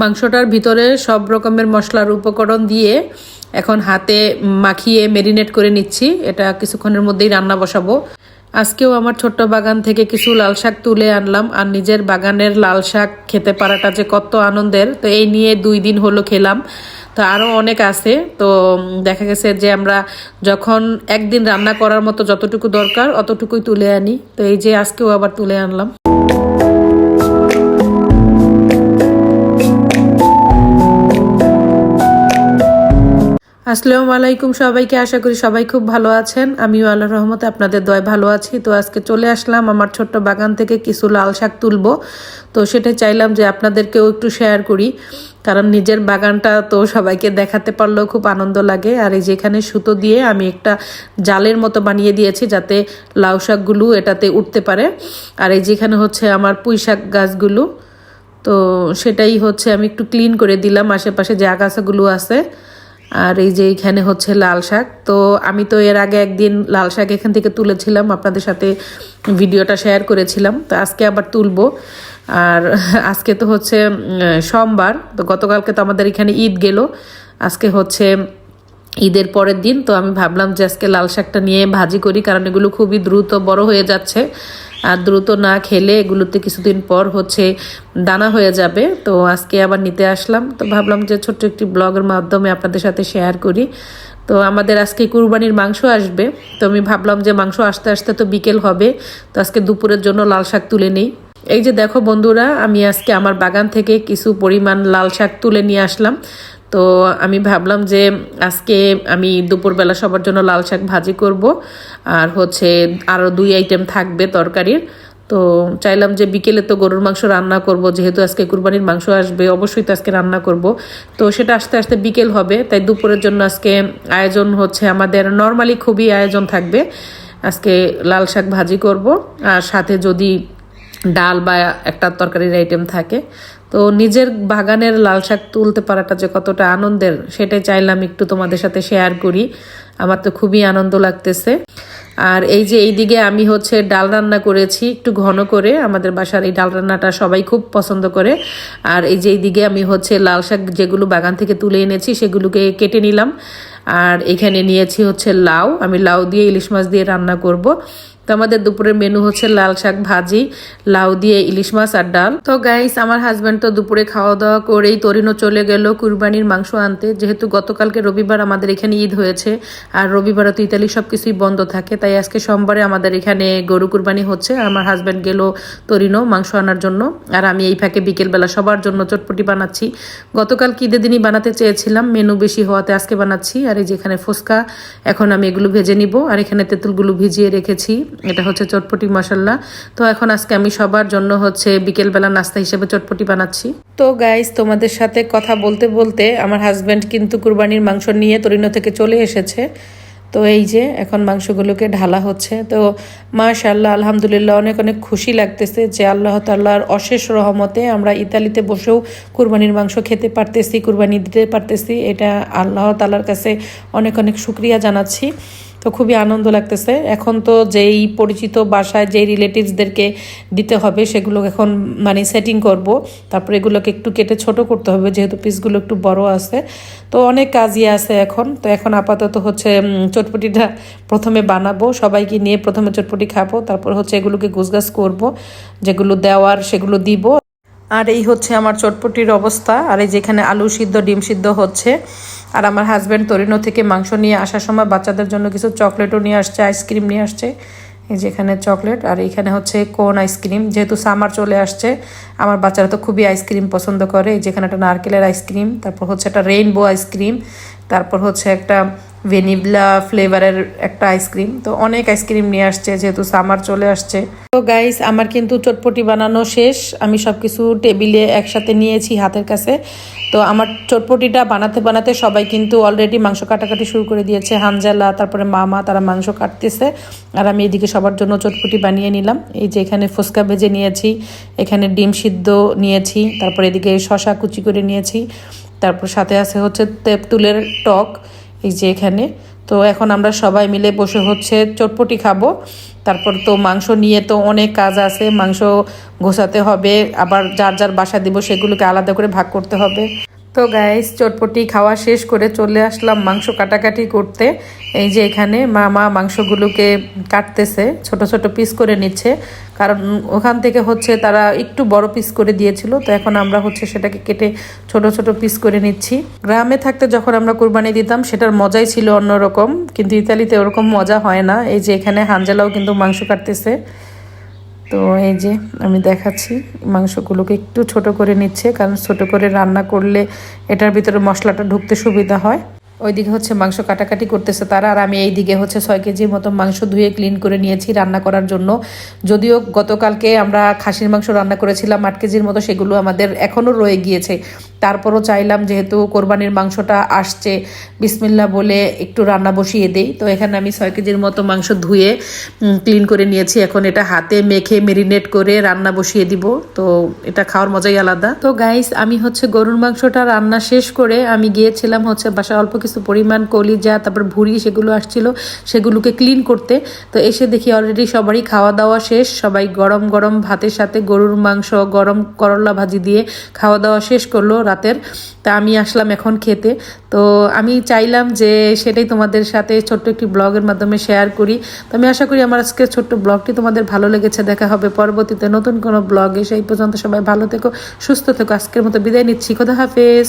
মাংসটার ভিতরে সব রকমের মশলার উপকরণ দিয়ে এখন হাতে মাখিয়ে মেরিনেট করে নিচ্ছি। এটা কিছুক্ষণের মধ্যেই রান্না বসাবো। আজকেও আমার ছোট্ট বাগান থেকে কিছু লাল শাক তুলে আনলাম। আর নিজের বাগানের লাল শাক খেতে পারাটা যে কত আনন্দের, তো এই নিয়ে দুই দিন হলো খেলাম। তো আরও অনেক আছে। তো দেখা গেছে যে আমরা যখন একদিন রান্না করার মতো যতটুকু দরকার, অতটুকুই তুলে আনি। তো এই যে আজকেও আবার তুলে আনলাম। আসসালামু আলাইকুম সবাইকে, আশা করি সবাই খুব ভালো আছেন। আমিও আল্লাহ রহমতে আপনাদের দয় ভালো আছি। তো আজকে চলে আসলাম আমার ছোট্ট বাগান থেকে কিছু লাল শাক তুলবো। তো সেটা চাইলাম যে আপনাদেরকেও একটু শেয়ার করি। কারণ নিজের বাগানটা তো সবাইকে দেখাতে পারলেও খুব আনন্দ লাগে। আর এই যেখানে সুতো দিয়ে আমি একটা জালের মতো বানিয়ে দিয়েছি যাতে লাউ শাকগুলো এটাতে উঠতে পারে। আর এই যেখানে হচ্ছে আমার পুঁই শাক গাছগুলো। তো সেটাই হচ্ছে আমি একটু ক্লিন করে দিলাম। আশেপাশে যে আগাছাগুলো আছে। আর এই যে এখানে হচ্ছে লাল শাক, তো আমি তো এর আগে একদিন লাল শাক এখান থেকে তুলেছিলাম, আপনাদের সাথে ভিডিওটা শেয়ার করেছিলাম, তো আজকে আবার তুলবো। আর আজকে তো হচ্ছে সোমবার, তো গতকালকে তো আমাদের এখানে ঈদ গেল, আজকে হচ্ছে ঈদের পরের দিন, তো আমি ভাবলাম যে আজকে লাল শাকটা নিয়ে ভাজি করি, কারণ এগুলো খুবই দ্রুত বড় হয়ে যাচ্ছে। আর দ্রুত না খেলে এগুলোতে কিছুদিন পর হচ্ছে দানা হয়ে যাবে। তো আজকে আবার নিতে আসলাম। তো ভাবলাম যে ছোট্ট একটি ব্লগের মাধ্যমে আপনাদের সাথে শেয়ার করি। তো আমাদের আজকে কুরবানির মাংস আসবে। তো আমি ভাবলাম যে মাংস আসতে আসতে তো বিকেল হবে। তো আজকে দুপুরের জন্য লাল শাক তুলে নেই। এই যে দেখো বন্ধুরা, আমি আজকে আমার বাগান থেকে কিছু পরিমাণ লাল শাক তুলে নিয়ে আসলাম। তো আমি ভাবলাম যে আজকে আমি দুপুরবেলা সবার জন্য লাল শাক ভাজি করব, আর হচ্ছে আরও দুই আইটেম থাকবে তরকারির। তো চাইলাম যে বিকেলে তো গরুর মাংস রান্না করব, যেহেতু আজকে কুরবানির মাংস আসবে, অবশ্যই তো আজকে রান্না করব। তো সেটা আস্তে আস্তে বিকেল হবে, তাই দুপুরের জন্য আজকে আয়োজন হচ্ছে আমাদের নর্মালি খুবই আয়োজন থাকবে। আজকে লাল শাক ভাজি করব, আর সাথে যদি ডাল বা একটা তরকারির আইটেম থাকে তো নিজের বাগানের লাল শাক তুলতে পারাটা যে কতটা আনন্দের, সেটাই চাইলাম একটু তোমাদের সাথে শেয়ার করি। আমার তো খুবই আনন্দ লাগতেছে। আর এই যে এই দিকে আমি হচ্ছে ডাল রান্না করেছি একটু ঘন করে, আমাদের বাসার এই ডাল রান্নাটা সবাই খুব পছন্দ করে। আর এই যে এই দিকে আমি হচ্ছে লাল শাক যেগুলো বাগান থেকে তুলে এনেছি, সেগুলোকে কেটে নিলাম। আর এখানে নিয়েছি হচ্ছে লাউ, আমি লাউ দিয়ে ইলিশ মাছ দিয়ে রান্না করব। তো আমাদের দুপুরের মেনু হচ্ছে লাল শাক ভাজি, লাউ দিয়ে ইলিশ মাছ আর ডাল। তো গাইস আমার হাজব্যান্ড তো দুপুরে খাওয়া দাওয়া করেই তরিনও চলে গেল কুরবানির মাংস আনতে। যেহেতু গতকালকে রবিবার আমাদের এখানে ঈদ হয়েছে, আর রবিবারও তো ইতালি সব কিছুই বন্ধ থাকে, তাই আজকে সোমবারে আমাদের এখানে গরু কুরবানি হচ্ছে। আমার হাজব্যান্ড গেল তরিনও মাংস আনার জন্য, আর আমি এই ফাঁকে বিকেলবেলা সবার জন্য চটপটি বানাচ্ছি। গতকাল কি দিনই বানাতে চেয়েছিলাম মেনু বেশি হওয়াতে আজকে বানাচ্ছি। আর এই যে এখানে ফুচকা, এখন আমি এগুলো ভেজে নিব। আর এখানে তেঁতুলগুলো ভিজিয়ে রেখেছি। এটা হচ্ছে চটপটি মশলা তো এখন আজকে আমি সবার জন্য হচ্ছে বিকেলবেলা নাস্তা হিসেবে চটপটি বানাচ্ছি। তো গাইস তোমাদের সাথে কথা বলতে বলতে আমার হাজব্যান্ড কিন্তু কুরবানির মাংস নিয়ে তরিনো থেকে চলে এসেছে। তো এই যে, এখন মাংসগুলোকে ঢালা হচ্ছে। তো মাশাল্লাহ আলহামদুলিল্লাহ, অনেক অনেক খুশি লাগতেছে যে আল্লাহ তাল্লাহর অশেষ রহমতে আমরা ইতালিতে বসেও কুরবানির মাংস খেতে পারতেছি, কুরবানি দিতে পারতেছি। এটা আল্লাহ তাল্লার কাছে অনেক অনেক শুক্রিয়া জানাচ্ছি। তো খুবই আনন্দ লাগতেছে। এখন তো যেই পরিচিত বাসায় যেই রিলেটিভসদেরকে দিতে হবে, সেগুলো এখন মানে সেটিং করব। তারপরে এগুলোকে একটু কেটে ছোট করতে হবে, যেহেতু পিসগুলো একটু বড় আছে। তো অনেক কাজই আছে এখন। তো এখন আপাতত হচ্ছে চটপটিটা প্রথমে বানাবো। সবাইকে নিয়ে প্রথমে চটপটি খাব। তারপর হচ্ছে এগুলোকে গুছগাছ করব, যেগুলো দেওয়ার সেগুলো দিব। আর এই হচ্ছে আমার চটপটির অবস্থা। আর এই যেখানে আলু সিদ্ধ, ডিম সিদ্ধ হচ্ছে। আর আমার হাজব্যান্ড তরিনো থেকে মাংস নিয়ে আসার সময় বাচ্চাদের জন্য কিছু চকলেটও নিয়ে আসছে আইসক্রিম নিয়ে আসছে। এই যে এখানে চকলেট আর এখানে হচ্ছে কোন আইসক্রিম যেহেতু সামার চলে আসছে, আমার বাচ্চারা তো খুবই আইসক্রিম পছন্দ করে। এই যেখানে একটা নারকেলের আইসক্রিম তারপর হচ্ছে একটা রেইনবো আইসক্রিম তারপর হচ্ছে একটা ভেনিলা ফ্লেভারের একটা আইসক্রিম তো অনেক আইসক্রিম নিয়ে আসছে, যেহেতু সামার চলে আসছে। তো গাইস আমার কিন্তু চটপটি বানানো শেষ। আমি সব কিছু টেবিলে একসাথে নিয়েছি হাতের কাছে। তো আমার চটপটিটা বানাতে বানাতে সবাই কিন্তু অলরেডি মাংস কাটাকাটি শুরু করে দিয়েছে। হানজালা তারপরে মামা, তারা মাংস কাটতেছে। আর আমি এদিকে সবার জন্য চটপটি বানিয়ে নিলাম। এই যে এখানে ফুচকা ভেজে নিয়েছি, এখানে ডিম সিদ্ধ নিয়েছি, তারপর এদিকে শশা কুচি করে নিয়েছি। তারপর সাথে আছে হচ্ছে তেঁতুলের টক। এই যে এখানে। তো এখন আমরা সবাই মিলে বসে হচ্ছে চটপটি খাব। তারপর তো মাংস নিয়ে তো অনেক কাজ আছে। মাংস ঘোষাতে হবে। আবার যার যার বাসা দিব সেগুলোকে আলাদা করে ভাগ করতে হবে। তো গাইস চটপটি খাওয়া শেষ করে চলে আসলাম মাংস কাটাকাটি করতে। এই যে এখানে মা মা মাংসগুলোকে কাটতেছে, ছোট ছোট পিস করে নিচ্ছে। কারণ ওখান থেকে হচ্ছে তারা একটু বড় পিস করে দিয়েছিল, তো এখন আমরা হচ্ছে সেটাকে কেটে ছোট ছোট পিস করে নিচ্ছি। গ্রামে থাকতে যখন আমরা কুরবানি দিতাম, সেটার মজাই ছিল অন্যরকম, কিন্তু ইতালিতে ওরকম মজা হয় না। এই যে এখানে হাঞ্জালাও কিন্তু মাংস কাটতেছে। তো এই যে আমি দেখাচ্ছি, মাংসগুলোকে একটু ছোট করে নিচ্ছে, কারণ ছোট করে রান্না করলে এটার ভিতরে মশলাটা ঢুকতে সুবিধা হয়। ওইদিকে হচ্ছে মাংস কাটাকাটি করতেছে তারা, আর আমি এই দিকে হচ্ছে ছয় কেজির মতো মাংস ধুয়ে ক্লিন করে নিয়েছি রান্না করার জন্য। যদিও গতকালকে আমরা খাসির মাংস রান্না করেছিলাম, আট কেজির মতো সেগুলো আমাদের এখনও রয়ে গিয়েছে। তারপরও চাইলাম যেহেতু কোরবানির মাংসটা আসছে বিসমিল্লা বলে একটু রান্না বসিয়ে দেই। তো এখানে আমি ছয় কেজির মতো মাংস ধুয়ে ক্লিন করে নিয়েছি। এখন এটা হাতে মেখে মেরিনেট করে রান্না বসিয়ে দিব। তো এটা খাওয়ার মজাই আলাদা। তো গাইস আমি হচ্ছে গরুর মাংসটা রান্না শেষ করে আমি গিয়েছিলাম হচ্ছে বাসায় অল্প কিছু পরিমাণ কলিজা, তারপর ভুড়ি সেগুলো আসছিল, সেগুলোকে ক্লিন করতে। তো এসে দেখি অলরেডি সবারই খাওয়া দাওয়া শেষ। সবাই গরম গরম ভাতের সাথে গরুর মাংস, গরম করলা ভাজি দিয়ে খাওয়া দাওয়া শেষ করল রাতের। তা আমি আসলাম এখন খেতে। তো আমি চাইলাম যে সেটাই তোমাদের সাথে ছোট্ট একটি ব্লগের মাধ্যমে শেয়ার করি। তো আমি আশা করি আমার আজকে ছোট্ট ব্লগটি তোমাদের ভালো লেগেছে। দেখা হবে পরবর্তীতে নতুন কোনো ব্লগে। সেই পর্যন্ত সবাই ভালো থেকো, সুস্থ থেকো। আজকের মতো বিদায় নিচ্ছি। খোদা হাফেজ।